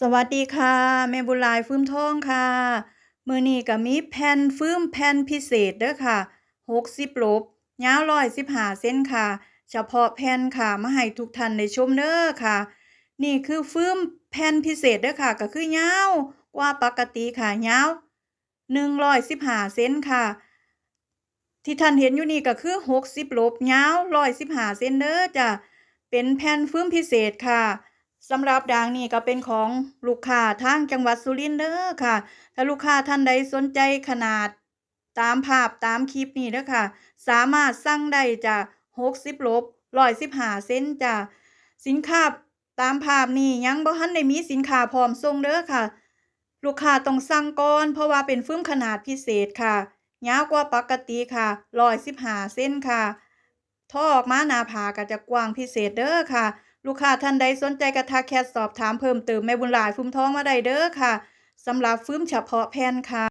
สวัสดีค่ะแม่บุลายฟื้มทองค่ะมือนี้ก็มีแผ่นฟื้มแผ่นพิเศษเด้อค่ะ60ลบยาว115เซนค่ะ เฉพาะแผ่นค่ะมาให้ทุกท่านได้ชมเด้อค่ะ นี่คือฟื้มแผ่นพิเศษเด้อค่ะ ก็คือยาวกว่าปกติค่ะยาว115เซนค่ะ ที่ท่านเห็นอยู่นี่ก็คือ60ลบยาว115เซนเด้อจ้ะเป็นแผ่นฟื้มพิเศษค่ะ สำหรับด่างนี่ก็เป็นของลูกค้าทางจังหวัดสุรินทร์เด้อค่ะ ถ้าลูกค้าท่านใดสนใจขนาดตามภาพตามคลิปนี้เด้อค่ะ สามารถสั่งได้จ้ะ60ลบ115เซนจ้ะสินค้าตามภาพนี้ยังบ่ทันได้มีสินค้าพร้อมส่งเด้อค่ะ ลูกค้าต้องสั่งก่อนเพราะว่าเป็นฟื้มขนาดพิเศษค่ะยาวกว่าปกติค่ะ115เซนค่ะท่อออกมาหน้าผากก็จะกว้างพิเศษเด้อค่ะ ลูกค้าท่านใดสนใจกระทาแคสสอบถามเพิ่มเติมแม่บุญหลายฟื้มท้องมาได้เด้อค่ะสำหรับฟื้มเฉพาะแผ่นค่ะ